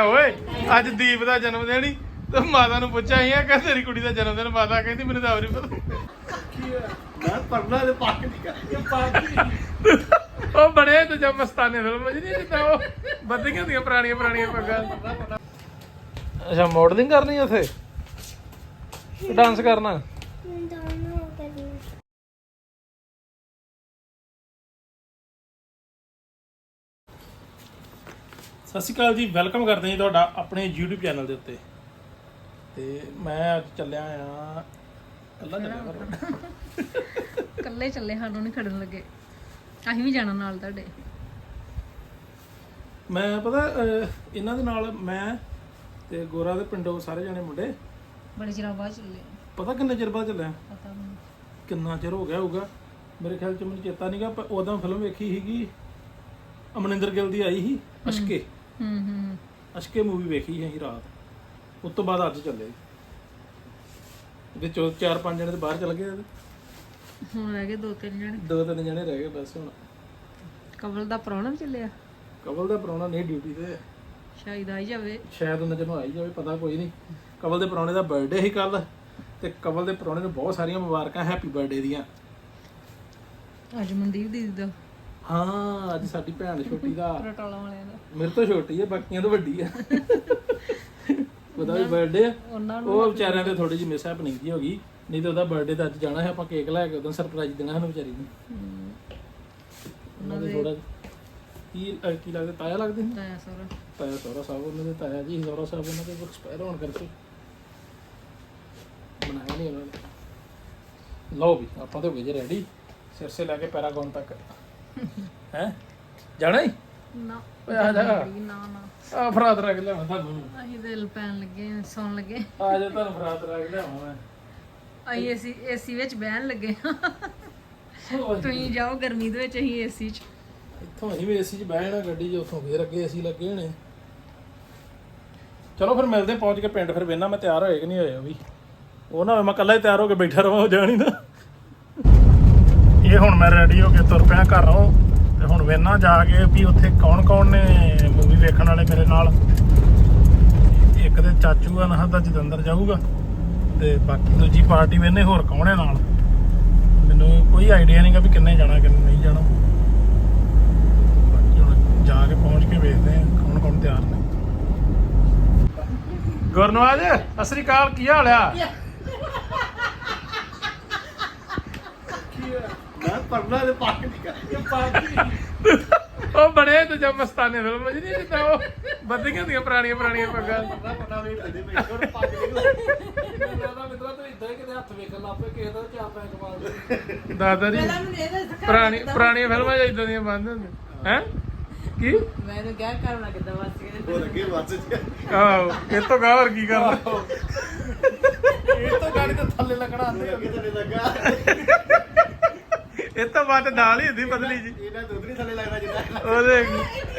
ਓਏ ਅੱਜ ਦੀਪ ਦਾ ਜਨਮ ਦਿਨ ਹੀ ਤੇ ਮਾਤਾ ਨੂੰ ਪੁੱਛਿਆ ਸੀ ਕਿ ਤੇਰੀ ਕੁੜੀ ਦਾ ਜਨਮ ਦਿਨ ਮਾਤਾ ਕਹਿੰਦੀ ਮੈਨੂੰ ਤਾਂ ਆਪ ਨਹੀਂ ਪਤਾ। ਮੈਂ ਪੜਨਾ ਤੇ ਪੱਕ ਨਹੀਂ ਕਰ ਉਹ ਬੜੇ ਤੇ ਜਦ ਮਸਤਾਨੇ ਫਿਲਮ ਨਹੀਂ ਜਿੱਦਾਂ ਉਹ ਬੱਦੀਆਂ ਦੀਆਂ ਪੁਰਾਣੀਆਂ ਪੁਰਾਣੀਆਂ ਪੱਗਾਂ। ਅੱਛਾ ਮਾਡਲਿੰਗ ਕਰਨੀ ਉੱਥੇ? ਡਾਂਸ ਕਰਨਾ? ਸਤਿ ਸ਼੍ਰੀ ਅਕਾਲ ਜੀ ਵੈਲਕਮ ਕਰਦੇ ਹਾਂ ਜੀ ਤੁਹਾਡਾ ਆਪਣੇ YouTube ਚੈਨਲ ਦੇ ਉੱਤੇ। ਤੇ ਮੈਂ ਅੱਜ ਚੱਲਿਆ ਆ ਕੱਲਾ ਚੱਲਿਆ ਘਰੋਂ। ਕੱਲੇ ਚੱਲੇ ਸਾਨੂੰ ਨਹੀਂ ਖੜਨ ਲੱਗੇ। ਅਸੀਂ ਵੀ ਜਾਣਾ ਨਾਲ ਤੁਹਾਡੇ। ਮੈਂ ਪਤਾ ਅਹ, ਇਹਨਾਂ ਦੇ ਨਾਲ ਮੈਂ ਤੇ ਗੋਰਾ ਦੇ ਪਿੰਡੋਂ ਸਾਰੇ ਜਣੇ ਮੁੰਡੇ। ਬੜੇ ਚਿਰਾਂ ਬਾਅਦ ਚੱਲੇ ਪਤਾ ਕਿੰਨੇ ਚਿਰ ਬਾਅਦ ਚੱਲਿਆ ਪਤਾ ਨਹੀਂ ਕਿੰਨਾ ਚਿਰ ਹੋ ਗਿਆ ਹੋਊਗਾ। ਮੇਰੇ ਖਿਆਲ ਚ ਮੈਨੂੰ ਚੇਤਾ ਨਹੀਂਗਾ ਪਰ ਉਦੋਂ ਫਿਲਮ ਵੇਖੀ ਸੀਗੀ ਅਮਰਿੰਦਰ ਗਿੱਲ ਦੀ ਆਈ ਸੀ ਅਸ਼ਕੇ। ਹੂੰ ਹੂੰ। ਅਸ਼ਕੇ ਮੂਵੀ ਵੇਖੀ ਸੀ ਅਸੀਂ ਰਾਤ। ਉਸ ਤੋਂ ਬਾਅਦ ਅੱਜ ਚੱਲੇ। ਵਿੱਚ ਉਹ ਚਾਰ ਪੰਜ ਜਣੇ ਤੇ ਬਾਹਰ ਚੱਲ ਗਏ ਹੁਣ ਰਹਿ ਗਏ ਦੋ ਤਿੰਨ ਜਣੇ। ਦੋ ਤਿੰਨ ਜਣੇ ਰਹਿ ਗਏ ਬਸ ਹੁਣ। ਕਵਲ ਦਾ ਵੀ ਚੱਲਿਆ? ਕਵਲ ਦਾ ਪ੍ਰਾਹੁਣਾ ਨਹੀਂ ਡਿਊਟੀ ਤੇ। ਹੈ। ਸ਼ਾਇਦ ਆਈ ਜਾਵੇ। ਸ਼ਾਇਦ ਉਹਨਾਂ ਨੂੰ ਆਈ ਜਾਵੇ ਪਤਾ ਕੋਈ ਨਹੀਂ। ਕਵਲ ਦੇ ਪ੍ਰਾਹੁਣੇ ਦਾ ਬਰਥਡੇ ਸੀ ਕੱਲ ਤੇ ਕਵਲ ਦੇ ਪ੍ਰਾਹੁਣੇ ਨੂੰ ਬਹੁਤ ਸਾਰੀਆਂ ਮੁਬਾਰਕਾਂ ਹੈਪੀ ਬਰਥਡੇ ਦੀਆਂ। ਅੱਜ ਮਨਦੀਪ ਦੀਦੀ ਦਾ। ਹਾਂ ਅੱਜ ਸਾਡੀ ਭੈਣ ਛੋਟੀ ਦਾ ਰਟਾਲਾ ਵਾਲਿਆਂ ਦਾ। ਮੇਰੇ ਤੋਂ ਛੋਟੀ ਹੈ ਬਾਕੀਆਂ ਤੋਂ ਵੱਡੀ ਹੈ ਉਹਦਾ ਵੀ ਬਰਥਡੇ ਆ। ਉਹਨਾਂ ਉਹ ਵਿਚਾਰਿਆਂ ਦੇ ਥੋੜੀ ਜਿਹੀ ਮਿਸ ਹੈਪਨਿੰਗ ਜੀ ਹੋ ਗਈ ਨਹੀਂ ਤੇ ਉਹਦਾ ਬਰਥਡੇ ਤਾਂ ਅੱਜ ਜਾਣਾ ਹੈ ਆਪਾਂ ਕੇਕ ਲੈ ਕੇ ਉਦੋਂ ਸਰਪ੍ਰਾਈਜ਼ ਦੇਣਾ ਸਾਨੂੰ ਵਿਚਾਰੀ ਨੂੰ। ਉਹਨਾਂ ਦੇ ਥੋੜਾ ਕੀ ਅਹ ਕੀ ਲੱਗਦਾ? ਤਾਇਆ ਲੱਗਦੇ ਨੇ ਤਾਇਆ ਸਾਰਾ ਤਾਇਆ ਸੋਹਰਾ ਸਾਹਿਬ ਉਹਨਾਂ ਦੇ ਤਾਇਆ ਜੀ ਸੋਹਰਾ ਸਾਹਿਬ ਉਹਨਾਂ ਦੇ ਐਕਸਪਾਇਰ ਹੋਣ ਕਰਕੇ ਬਣਾਇਆ ਨਹੀਂ ਉਹਨਾਂ ਨੇ। ਲਓ ਵੀ ਆਪਾਂ ਤਾਂ ਹੋ ਗਏ ਜੇ ਰੈਡੀ ਸਿਰ ਸੇ ਲੈ ਕੇ ਪੈਰਾਗੌਨ ਤੱਕ। ਹੈ? ਜਾਣਾ ਹੀ? ਨਾ ਓਏ ਆ ਜਾ। ਨਾ ਨਾ। ਆ ਫਰਾਤ ਰੱਖ ਲਿਆਵਾਂ ਤੁਹਾਨੂੰ। ਅਸੀਂ ਦਿਲ ਪੈਣ ਲੱਗੇ ਆਂ, ਸੌਣ ਲੱਗੇ ਆ। ਜਾ ਤੁਹਾਨੂੰ ਫਰਾਤ ਰੱਖ ਲਿਆਵਾਂ ਮੈਂ। ਅਸੀਂ ਏਸੀ ਏਸੀ ਵਿੱਚ ਬਹਿਣ ਲੱਗੇ ਤੁਸੀਂ ਜਾਓ ਗਰਮੀ ਦੇ ਵਿੱਚ ਅਸੀਂ ਏਸੀ 'ਚ। ਇੱਥੋਂ ਅਸੀਂ ਵੀ ਏਸੀ 'ਚ ਬਹਿ ਜਾਣਾ ਗੱਡੀ 'ਚ ਉੱਥੋਂ ਫੇਰ ਅੱਗੇ ਏਸੀ ਲੱਗੇ ਹੋਣੇ। ਚਲੋ ਫਿਰ ਮਿਲਦੇ ਪਹੁੰਚ ਕੇ ਪਿੰਡ ਫਿਰ ਵੇਨਾ ਮੈਂ ਤਿਆਰ ਹੋਏ ਕਿ ਨਹੀਂ ਹੋਏ ਉਹ ਵੀ। ਉਹ ਨਾ ਹੋਵੇ ਮੈਂ ਇਕੱਲਾ ਹੀ ਤਿਆਰ ਹੋ ਕੇ ਬੈਠਾ ਰਵਾਂ ਹੋ ਜਾਣੀ ਨਾ। ਇਹ ਹੁਣ ਮੈਂ ਰੈਡੀ ਹੋ ਕੇ ਤੁਰ ਪਿਆ ਘਰੋਂ ਤੇ ਹੁਣ ਵੇਨਾ ਜਾ ਕੇ ਵੀ ਉੱਥੇ ਕੌਣ ਕੌਣ ਨੇ ਮੂਵੀ ਵੇਖਣ ਵਾਲੇ ਮੇਰੇ ਨਾਲ। ਇੱਕ ਤੇ ਚਾਚੂ ਆ ਨਾ ਦਾ ਜਤਿੰਦਰ ਜਾਊਗਾ, ਤੇ ਬਾਕੀ ਦੂਜੀ ਪਾਰਟੀ ਵੇਨੇ ਹੋਰ ਕੌਣ ਹੈ ਨਾਲ? ਮੈਨੂੰ ਕੋਈ ਆਈਡੀਆ ਨਹੀਂਗਾ ਵੀ ਕਿੰਨੇ ਜਾਣਾ, ਕਿੰਨੇ ਨਹੀਂ ਜਾਣਾ। ਬਾਕੀ ਹੁਣ ਜਾ ਕੇ ਪਹੁੰਚ ਕੇ ਵੇਖਦੇ ਹਾਂ ਕੌਣ ਕੌਣ ਤਿਆਰ ਨੇ। ਗੁਰਨਵਾਜ ਅਸਰੀ ਕਾਲ ਕੀ ਹਾਲ ਆ? ਮੈਂ ਉਹ ਬੜੇ ਤੇ ਜਦ ਮਸਤਾਨੇ ਫਿਲਮ ਨਹੀਂ ਜਿੱਦਾਂ ਉਹ ਬੱਦੀਆਂ ਦੀਆਂ ਪੁਰਾਣੀਆਂ ਪੁਰਾਣੀਆਂ ਪੱਗਾਂ। ਪੜਨਾ ਪੜਨਾ ਵੀ ਲੱਦੇ ਮੈਂ ਕੋਲ ਪੱਕ ਨਿਕਲ ਮਿੱਤਰਾ ਤੂੰ ਇਦਾਂ ਕਿਤੇ ਹੱਥ ਵੇਖਣ ਲੱਗ ਪਏ ਕਿਸੇ ਦਾ ਚਾਰ ਪੈਂ ਕਮਾਲ ਦਾਦਾ ਜੀ ਪੁਰਾਣੀ ਪੁਰਾਣੀਆਂ ਫਿਲਮਾਂ ਇਦਾਂ ਦੀਆਂ ਬੰਦ ਹੁੰਦੇ ਹੈ? ਕੀ? ਮੈਨੂੰ ਕਿਹਾ ਕਰਨਾ ਕਿੱਦਾਂ ਵਾਸੀ ਹੋਰ ਅੱਗੇ ਵੱਜ ਜਾ ਆਹੋ ਇਹ ਤੋਂ ਹੋਰ ਕੀ ਕਰਨਾ? ਇਹ ਤਾਂ ਗਾੜੀ ਤੇ ਥੱਲੇ ਲੱਗਣਾ ਆਂਦੇ ਅੱਗੇ ਥੱਲੇ ਲੱਗਾ। ਤੋਂ ਬਾਅਦ ਦਾਲ ਹੀ ਹੁੰਦੀ ਬਦਲੀ ਜੀ। ਇਹਨਾਂ ਦੁੱਧ ਨਹੀਂ ਥੱਲੇ ਲੱਗਦਾ ਜਿੱਦਾਂ ਉਹਦੇ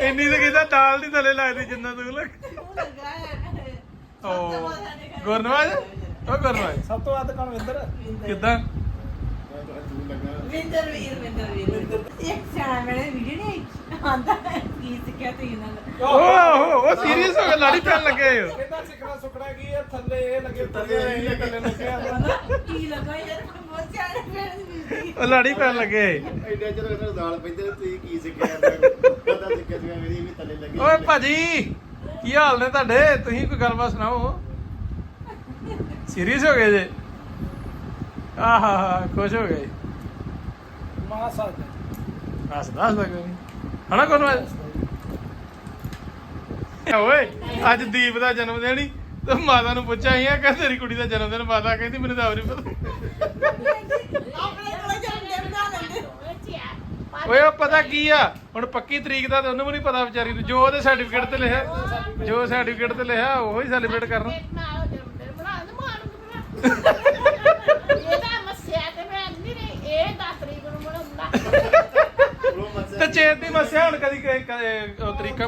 ਇੰਨੀ ਤੇ ਕਹਿੰਦਾ ਦਾਲ ਨਹੀਂ ਥੱਲੇ ਲੱਗਦੀ ਜਿੰਨਾ ਤੂੰ ਲੱਗ ਓ ਗੁਰਨਵਾਜ? ਓ ਗੁਰਨਵਾਜ। ਸਭ ਤੋਂ ਵੱਧ ਕੌਣ ਵਿੰਦਰ? ਕਿੱਦਾਂ? ਤੂੰ ਲੱਗਾ ਵਿੰਦਰ ਵੀਰ ਵਿੰਦਰ ਵੀਰ। ਇੱਕ ਸਿਆਣਾ ਮੇਰੇ ਵੀਡੀਓ ਨਹੀਂ ਆਂਦਾ ਕੀ ਸਿੱਖਿਆ ਤੁਸੀਂ ਇਹਨਾਂ ਦਾ? ਓ ਉਹ ਸੀਰੀਅਸ ਹੋ ਕੇ ਲੜੀ ਪੈਣ ਲੱਗੇ ਹੋ। ਕਹਿੰਦਾ ਸਿੱਖਣਾ ਸੁਖਣਾ ਕੀ ਹੈ? ਥੱਲੇ ਇਹ ਲੱਗੇ ਥੱਲੇ ਇਹ ਥੱਲੇ ਲੱਗੇ ਕੀ ਲੱਗਾ ਯਾਰ ਬਹੁਤ ਸਿਆਣੇ ਮੇਰੇ ਵੀਰ ਉਹ ਲੜੀ ਪੈਣ ਲੱਗੇ। ਐਡਾ ਚਿਰ ਇਹਨਾਂ ਦਾਲ ਪੈਂਦੇ ਤੁਸੀਂ ਕੀ ਸਿੱਖਿਆ ਪਤਾ ਸਿੱਖਿਆ ਸੀ ਮੇਰੀ ਵੀ ਥੱਲੇ ਲੱਗੀ ਓਏ ਭਾਜੀ ਕੀ ਹਾਲ ਨੇ ਤੁਹਾਡੇ? ਤੁਸੀਂ ਕੋਈ ਗੱਲਬਾਤ ਸੁਣਾਓ? ਸੀਰੀਅਸ ਹੋ ਗਏ ਜੇ? ਆਹਾ ਖੁਸ਼ ਹੋ ਗਏ। ਮਾਂ ਸਾਥ ਦੱਸ ਦੱਸ ਦਾ ਕੋਈ ਹਣਾ ਕੋਣ ਓਏ ਅੱਜ ਦੀਪ ਦਾ ਜਨਮ ਦਿਨ ਹੀ ਤੇ ਮਾਤਾ ਨੂੰ ਪੁੱਛਿਆ ਸੀ ਕਿ ਤੇਰੀ ਕੁੜੀ ਦਾ ਜਨਮ ਦਿਨ ਮਾਤਾ ਕਹਿੰਦੀ ਮੈਨੂੰ ਤਾਂ ਆਪ ਨਹੀਂ ਪਤਾ। ਆਪਣੇ ਓਏ ਉਹ ਪਤਾ ਕੀ ਆ? ਹੁਣ ਪੱਕੀ ਤਰੀਕ ਦਾ ਤਾਂ ਉਹਨੂੰ ਵੀ ਨਹੀਂ ਪਤਾ ਵਿਚਾਰੀ ਨੂੰ। ਜੋ ਉਹਦੇ ਸਰਟੀਫਿਕੇਟ ਤੇ ਲਿਖਿਆ ਜੋ ਸਰਟੀਫਿਕੇਟ ਤੇ ਲਿਖਿਆ ਉਹੀ ਸੈਲੀਬ੍ਰੇਟ ਕਰਨਾ। ਤੇ ਚੇਤ ਦੀ ਮਸਿਆ ਹੁਣ ਕਦੀ ਕ- ਕ- ਉਹ ਤਰੀਕਾ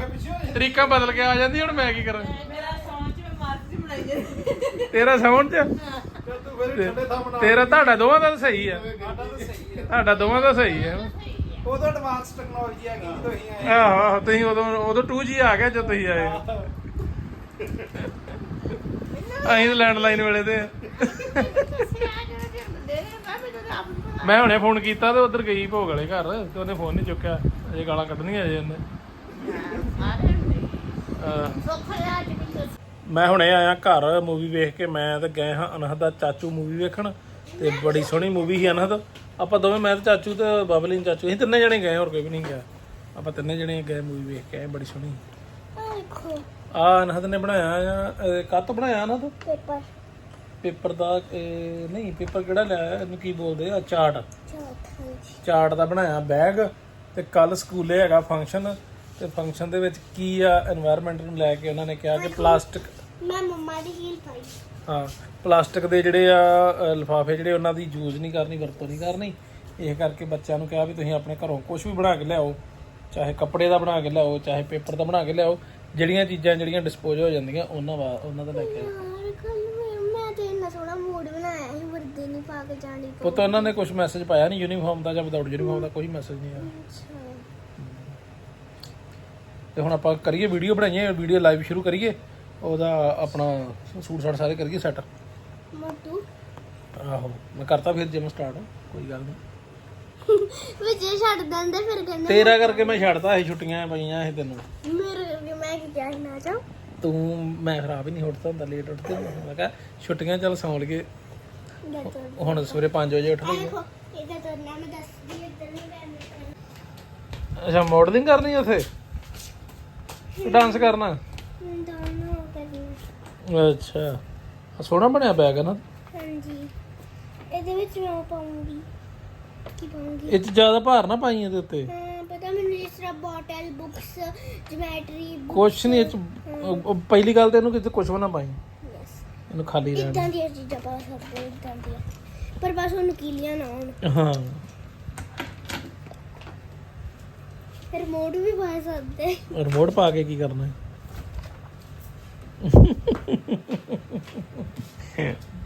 ਤਰੀਕਾ ਬਦਲ ਕੇ ਆ ਜਾਂਦੀ ਹੁਣ ਮੈਂ ਕੀ ਕਰਾਂ? ਮੇਰਾ ਸੌਂਚ ਮੈਂ ਮਾਰਚ ਬਣਾਈ ਜਾਂਦੀ ਤੇਰਾ ਸਾਊਂਡ ਚ? ਤੂੰ ਮੇਰੇ ਠੰਡੇ ਥਾਂ ਬਣਾ। ਤੇਰਾ ਤੁਹਾਡਾ ਦੋਵਾਂ ਦਾ ਤਾਂ ਸਹੀ ਆ। ਸਾਡਾ ਤਾਂ ਸਹੀ ਹੈ ਤੁਹਾਡਾ ਦੋਵਾਂ ਦਾ ਸਹੀ ਆ। ਉਦੋਂ ਐਡਵਾਂਸ ਟੈਕਨੋਲੋਜੀ ਆ ਜਦੋਂ ਅਸੀਂ ਆਏ ਆਹੋ ਆਹੋ, ਤੁਸੀਂ ਉਦੋਂ ਉਦੋਂ 2G ਆ ਗਿਆ ਜਦੋਂ ਤੁਸੀਂ ਆਏ। ਅਸੀਂ ਤਾਂ ਲੈਂਡਲਾਈਨ ਵੇਲੇ ਤੇ ਮੈਂ ਹੁਣੇ ਫੋਨ ਕੀਤਾ ਤੇ ਉਧਰ ਗਈ ਭੋਗ ਵਾਲੇ ਘਰ, ਤੇ ਉਹਨੇ ਫੋਨ ਨਹੀਂ ਚੁੱਕਿਆ। ਅਜੇ ਗਾਲਾਂ ਕੱਢਣੀਆਂ ਅਜੇ ਉਹਨੇ। ਅਹ ਮੈਂ ਹੁਣੇ ਆਇਆ ਘਰ ਮੂਵੀ ਵੇਖ ਕੇ, ਮੈਂ ਤੇ ਗਏ ਹਾਂ ਅਨਹਦ ਦਾ ਚਾਚੂ ਮੂਵੀ ਵੇਖਣ, ਤੇ ਬੜੀ ਸੋਹਣੀ ਮੂਵੀ ਸੀ ਅਨਹਦ। ਆਪਾਂ ਦੋਵੇਂ ਮੈਂ ਤੇ ਚਾਚੂ ਤੇ ਬਬਲਿੰਗ ਚਾਚੂ ਅਸੀਂ ਤਿੰਨੇ ਜਣੇ ਗਏ ਹੋਰ ਕੋਈ ਵੀ ਨਹੀਂ ਗਿਆ। ਆਪਾਂ ਤਿੰਨੇ ਜਣੇ ਗਏ ਮੂਵੀ ਵੇਖ ਕੇ ਆਏ ਬੜੀ ਸੋਹਣੀ। ਆ ਅਨਹਦ ਨੇ ਬਣਾਇਆ ਕੱਤ ਬਣਾਇਆ ਨਾ ਤੂੰ ਪੇਪਰ। ਪੇਪਰ ਦਾ ਨਹੀਂ ਪੇਪਰ ਕਿਹੜਾ ਲਿਆ ਇਹਨੂੰ ਕੀ ਬੋਲਦੇ ਆ? ਚਾਰਟ। ਚਾਰਟ ਦਾ ਬਣਾਇਆ ਬੈਗ ਤੇ ਕੱਲ ਸਕੂਲੇ ਹੈਗਾ ਫੰਕਸ਼ਨ ਤੇ ਫੰਕਸ਼ਨ ਦੇ ਵਿੱਚ ਕੀ ਆ এনवायरमेंट ਨੂੰ ਲੈ ਕੇ ਉਹਨਾਂ ਨੇ ਕਿਹਾ ਕਿ ਪਲਾਸਟਿਕ ਮੈਂ ਮੰਮਾ ਦੀ ਹੀਲ ਪਾਈ। ਹਾਂ ਪਲਾਸਟਿਕ ਦੇ ਜਿਹੜੇ ਆ ਲਿਫਾਫੇ ਜਿਹੜੇ ਉਹਨਾਂ ਦੀ ਯੂਜ਼ ਨਹੀਂ ਕਰਨੀ ਵਰਤੋਂ ਨਹੀਂ ਕਰਨੀ ਇਹ ਕਰਕੇ ਬੱਚਿਆਂ ਨੂੰ ਕਿਹਾ ਵੀ ਤੁਸੀਂ ਆਪਣੇ ਘਰੋਂ ਕੁਝ ਵੀ ਬਣਾ ਕੇ ਲਿਆਓ ਚਾਹੇ ਕੱਪੜੇ ਦਾ ਬਣਾ ਕੇ ਲਿਆਓ ਚਾਹੇ ਪੇਪਰ ਦਾ ਬਣਾ ਕੇ ਲਿਆਓ ਜਿਹੜੀਆਂ ਚੀਜ਼ਾਂ ਜਿਹੜੀਆਂ ਡਿਸਪੋਜ਼ ਹੋ ਜਾਂਦੀਆਂ ਉਹਨਾਂ ਵਾ ਉਹਨਾਂ ਦਾ ਲੈ ਕੇ ਆਓ। ਯਾਰ ਕੱਲ ਮੈਂ ਤੇ ਇੰਨਾ ਸੋਹਣਾ ਮੂਡ ਬਣਾਇਆ ਸੀ ਵਰਦੇ ਨਹੀਂ ਪਾ ਕੇ ਜਾਣੀ ਪੁੱਤ ਉਹਨਾਂ ਨੇ ਕੁਝ ਮੈਸੇਜ ਪਾਇਆ ਨਹੀਂ ਯੂਨੀਫਾਰਮ ਦਾ ਜਾਂ ਵਿਦਆਊਟ ਯੂਨੀਫਾਰਮ ਦਾ ਕੋਈ ਮੈਸੇਜ ਨਹੀਂ ਆਇਆ। ਅੱਛਾ। ਤੇ ਹੁਣ ਆਪਾਂ ਕਰੀਏ ਵੀਡੀਓ ਬਣਾਈਏ ਵੀਡੀਓ ਲਾਈਵ ਸ਼ੁਰੂ ਕਰੀਏ। ਉਹਦਾ ਆਪਣਾ ਸੂਟ ਸਾਟ ਸਾਰੇ ਕਰੀਏ ਸੈੱਟ ਮੋਟੂ ਆਹੋ ਮੈਂ ਕਰਤਾ ਫਿਰ ਜਿਮ ਸਟਾਰਟ ਕੋਈ ਗੱਲ ਨਹੀਂ ਵਿੱਚ ਛੱਡ ਦਿੰਦੇ ਫਿਰ ਕਹਿੰਦੇ ਤੇਰਾ ਕਰਕੇ ਮੈਂ ਛੱਡਤਾ ਸੀ ਛੁੱਟੀਆਂ ਪਈਆਂ ਸੀ ਤੈਨੂੰ। ਮੇਰੇ ਕਰਕੇ ਮੈਂ ਕੀ ਕਹਿ ਨਾ ਚਾਹ ਤੂੰ ਮੈਂ ਖਰਾਬ ਹੀ ਨਹੀਂ ਉੱਠਦਾ ਹੁੰਦਾ ਲੇਟ ਉੱਠਦੇ ਹੁੰਦਾ। ਮੈਂ ਕਿਹਾ ਛੁੱਟੀਆਂ ਚੱਲ ਸੌਂ ਲਈਏ ਹੁਣ ਸਵੇਰੇ 5 ਵਜੇ ਉੱਠ ਲਈਏ ਦੇਖੋ ਇਹਦਾ ਤਾਂ ਨਾਮ ਦੱਸਦੀ ਇੱਧਰ ਨਹੀਂ ਕਰਨਾ। ਅੱਛਾ ਮਾਡਲਿੰਗ ਕਰਨੀ ਉੱਥੇ? ਡਾਂਸ ਕਰਨਾ? ਅੱਛਾ। ਆਹ ਸੋਹਣਾ ਬਣਿਆ ਬੈਗ ਹੈ ਨਾ? ਹਾਂਜੀ। ਇਹਦੇ ਵਿੱਚ ਮੈਂ ਉਹ ਪਾਉਂਗੀ। ਕੀ ਪਾਉਂਗੀ? ਇਹ ਚ ਜ਼ਿਆਦਾ ਭਾਰ ਨਾ ਪਾਈ ਇਹਦੇ ਉੱਤੇ। ਹਾਂ ਪਤਾ ਮੈਨੂੰ ਜਿਸ ਤਰ੍ਹਾਂ ਬੋਟਲ ਬੁక్స్ ਜਿਓਮੈਟਰੀ ਕੁਛ ਨਹੀਂ ਇਹ ਚ ਉਹ- ਉਹ ਪਹਿਲੀ ਗੱਲ ਤੇ ਇਹਨੂੰ ਕਿਤੇ ਕੁਛ ਵੀ ਨਾ ਪਾਈ। ਇਹਨੂੰ ਖਾਲੀ ਰਹਿਣ ਇਦਾਂ ਦੀਆਂ ਚੀਜ਼ਾਂ ਪਾ ਸਕਦੇ ਇਦਾਂ ਦੀਆਂ। ਪਰ ਬਸ ਉਹ ਨਕੀਲੀਆਂ ਨਾ ਹੋਣ। ਹਾਂ। ਰਿਮੋਟ ਵੀ ਪਾ ਸਕਦੇ। ਰਿਮੋਟ ਪਾ ਕੇ ਕੀ ਕਰਨਾ ਹੈ?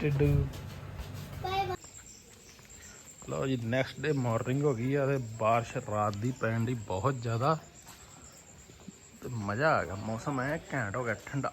ਟਿੱਡੂ। ਲਓ ਜੀ ਨੈਕਸਟ ਡੇ ਮਾਰਨਿੰਗ ਹੋ ਗਈ ਆ ਤੇ ਬਾਰਿਸ਼ ਰਾਤ ਦੀ ਪੈਣ ਦੀ ਬਹੁਤ ਜ਼ਿਆਦਾ। ਤੇ ਮਜ਼ਾ ਆ ਗਿਆ, ਮੌਸਮ ਐ ਘੈਂਟ ਹੋ ਗਿਆ, ਠੰਡਾ।